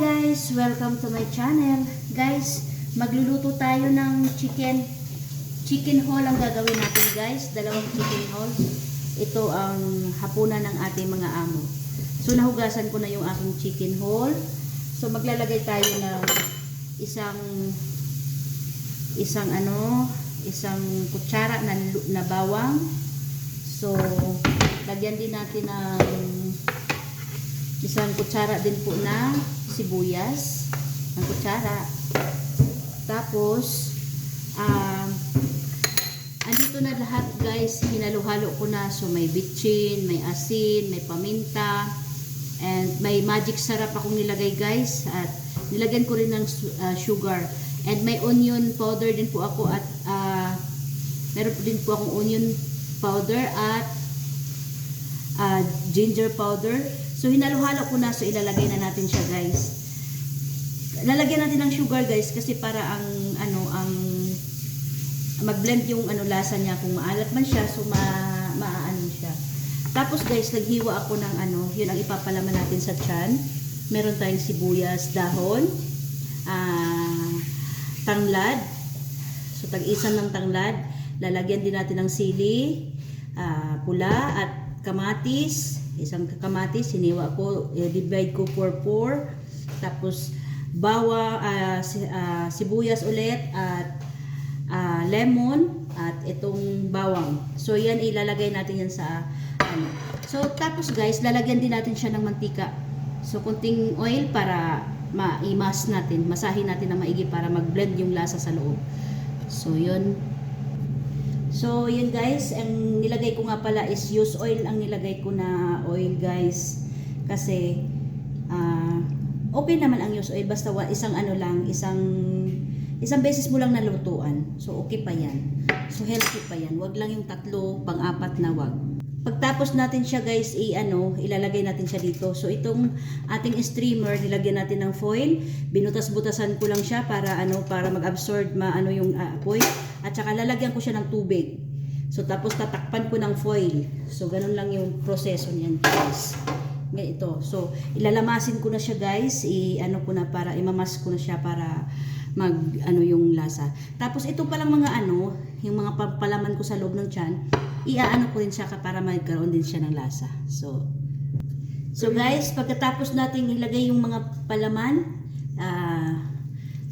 guys! Welcome to my channel. Guys, magluluto tayo ng chicken. Chicken haul ang gagawin natin guys. Dalawang chicken haul. Ito ang hapunan ng ating mga amo. So nahugasan ko na yung aking chicken haul. So maglalagay tayo ng isang isang ano, isang kutsara na, na bawang. So lagyan din natin ng isang kutsara din po na sibuyas ang kutsara. Tapos um, andito na lahat guys. Hinalo-halo ko na. So may bitchin, may asin, may paminta and may magic sarap akong nilagay guys. At nilagyan ko rin ng ah, sugar. And may onion powder din po ako at ah, meron din po akong onion powder at ah, ginger powder. So hinalo-halo ko na so ilalagay na natin siya guys. Lalagyan natin ng sugar guys kasi para ang ano ang mag-blend yung ano lasa niya kung maalat man siya so ma siya. Tapos guys, naghiwa ako ng ano, yun ang ipapalaman natin sa tiyan. Meron tayong sibuyas, dahon, ah, tanglad. So tag-isa ng tanglad, lalagyan din natin ng sili, ah, pula at kamatis, isang kamatis, siniwa ko, eh, divide ko for four. Tapos bawa, ah, si- ah, sibuyas ulit at ah, lemon at itong bawang. So yan ilalagay natin yan sa ano. So tapos guys, lalagyan din natin siya ng mantika. So kunting oil para maimas natin, masahin natin na maigi para mag-blend yung lasa sa loob. So yun, So, yun guys, ang nilagay ko nga pala is use oil ang nilagay ko na oil guys. Kasi, ah, okay naman ang use oil. Basta isang ano lang, isang, isang beses mo lang nalutuan. So, okay pa yan. So, healthy pa yan. Wag lang yung tatlo, pang-apat na wag. Pagtapos natin siya guys, i-ano, ilalagay natin siya dito. So, itong ating streamer, nilagyan natin ng foil. Binutas-butasan ko lang siya para ano, para mag-absorb maano yung ah, apoy. At saka lalagyan ko siya ng tubig. So tapos tatakpan ko ng foil. So ganun lang yung proseso niyan guys. Ganito. So ilalamasin ko na siya guys. I ano ko na para imamas ko na siya para mag ano yung lasa. Tapos ito pa lang mga ano, yung mga pampalaman ko sa loob ng tiyan, iaano ko rin siya ka- para magkaroon din siya ng lasa. So So guys, pagkatapos natin ilagay yung mga palaman, ah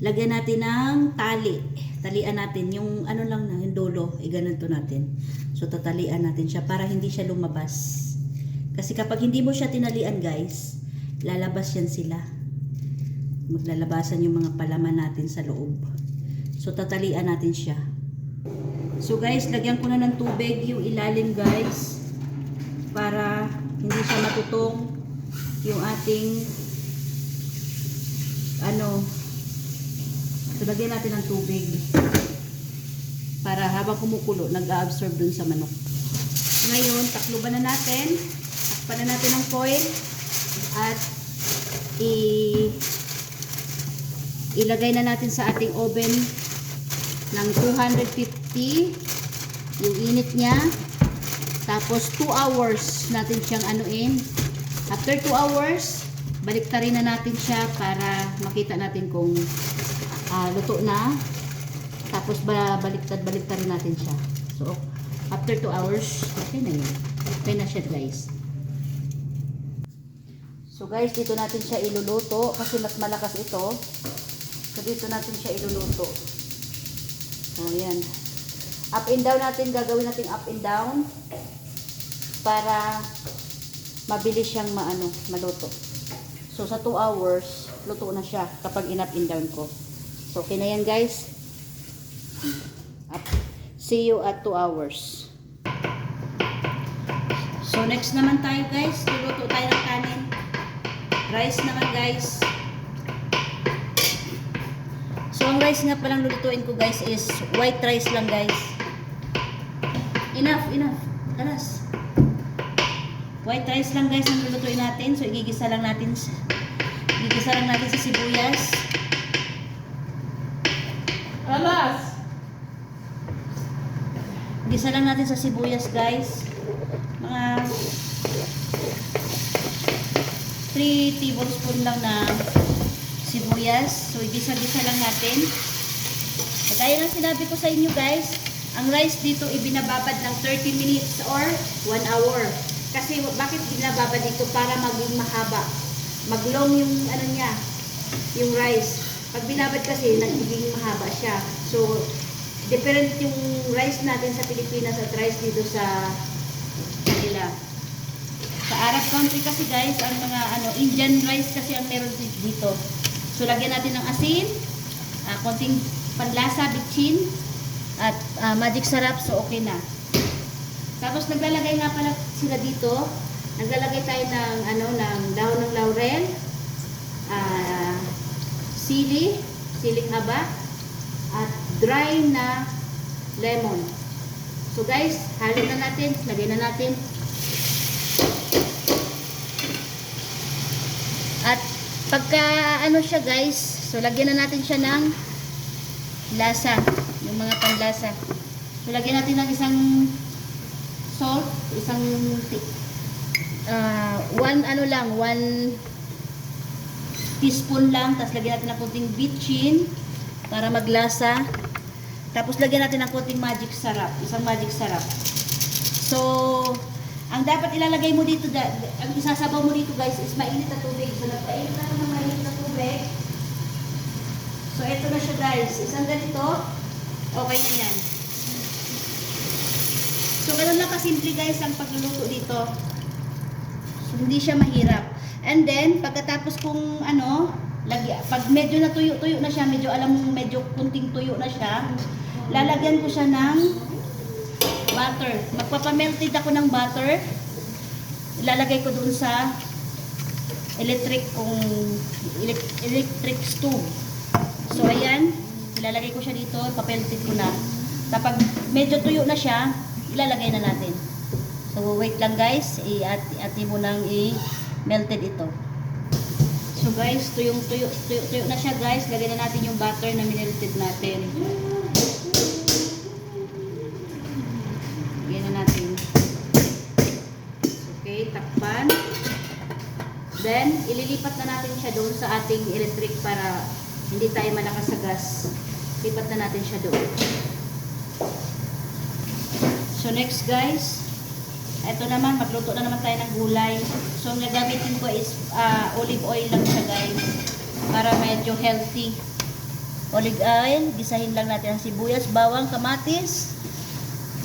lagyan natin ng tali. Talian natin yung ano lang na yung dulo, eh ganito natin. So tatalian natin siya para hindi siya lumabas. Kasi kapag hindi mo siya tinalian guys, lalabas yan sila. Maglalabasan yung mga palaman natin sa loob. So tatalian natin siya. So guys, lagyan ko na ng tubig yung ilalim guys para hindi siya matutong yung ating ano so lagyan natin ng tubig para habang kumukulo nag-absorb dun sa manok ngayon takluban na natin takpan na natin ng foil at i ilagay na natin sa ating oven ng 250 yung init niya tapos 2 hours natin siyang anuin. After 2 hours, baliktarin na natin siya para makita natin kung ah, luto na. Tapos ba baliktad baliktarin natin siya. So after 2 hours, okay na yun. Okay na siya guys. So guys, dito natin siya iluluto kasi mas malakas ito. So dito natin siya iluluto. So yan. Up and down natin, gagawin natin up and down para mabilis siyang maano, maluto. So sa 2 hours, luto na siya kapag in-up and down ko. So okay na yan guys. Up. See you at 2 hours. So next naman tayo guys, luluto tayo ng kanin. Rice naman guys. Ang rice nga palang lulutuin ko guys is white rice lang guys. Enough, enough. Taras. White rice lang guys ang lulutuin natin. So igigisa lang natin sa- igigisa lang natin sa sibuyas. Alas! Igisa lang natin sa sibuyas guys. Mga 3 tablespoon lang na sibuyas. So, igisa-gisa lang natin. Kaya nga sinabi ko sa inyo guys, ang rice dito ibinababad ng 30 minutes or 1 hour. Kasi bakit binababad dito? Para maging mahaba. Maglong yung ano niya, yung rice. Pag binabad kasi, nagiging mahaba siya. So, different yung rice natin sa Pilipinas at rice dito sa kanila. Sa Arab country kasi guys, ang mga ano, Indian rice kasi ang meron dito. So, lagyan natin ng asin, ah, konting panlasa, bitchin, at ah, magic sarap, so okay na. Tapos naglalagay nga pala sila dito, naglalagay tayo ng ano ng dahon ng laurel, ah, sili, siling haba, at dry na lemon. So guys, halo na natin, lagay na natin. Pagka ano siya guys, so lagyan na natin siya ng lasa, yung mga panlasa. So lagyan natin ng isang salt, isang ah, one ano lang, one teaspoon lang, tapos lagyan natin ng konting bitchin para maglasa. Tapos lagyan natin ng konting magic sarap, isang magic sarap. So, ang dapat ilalagay mo dito, da- ang isasabaw mo dito guys is mainit na tubig. So, nagpainit na ng mainit na tubig. So, ito na siya guys. Isang ganito, okay na yan. So, ganun lang kasimple guys ang pagluluto dito. So, hindi siya mahirap. And then, pagkatapos kung ano, lagi, pag medyo natuyo-tuyo na siya, medyo alam mo, medyo kunting tuyo na siya, lalagyan ko siya ng butter. Magpapamelted ako ng butter. Ilalagay ko doon sa electric kung elec- electric stove. So, ayan. Ilalagay ko siya dito. Papelted ko na. Kapag medyo tuyo na siya, ilalagay na natin. So, wait lang guys. I-ati mo nang i-melted ito. So guys, tuyong tuyo, tuyo, tuyo na siya guys. Lagyan na natin yung butter na minelted natin. Then, ililipat na natin siya doon sa ating electric para hindi tayo malakas sa gas. Lipat na natin siya doon. So next guys, ito naman, magluto na naman tayo ng gulay. So ang gagamitin ko is ah, olive oil lang siya guys. Para medyo healthy. Olive oil, gisahin lang natin ang sibuyas, bawang, kamatis.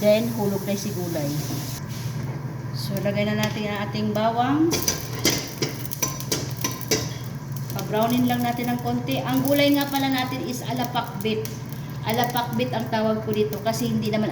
Then, hulog na si gulay. So lagay na natin ang ating bawang. Pa-brownin lang natin ng konti. Ang gulay nga pala natin is alapakbit. Alapakbit ang tawag ko dito kasi hindi naman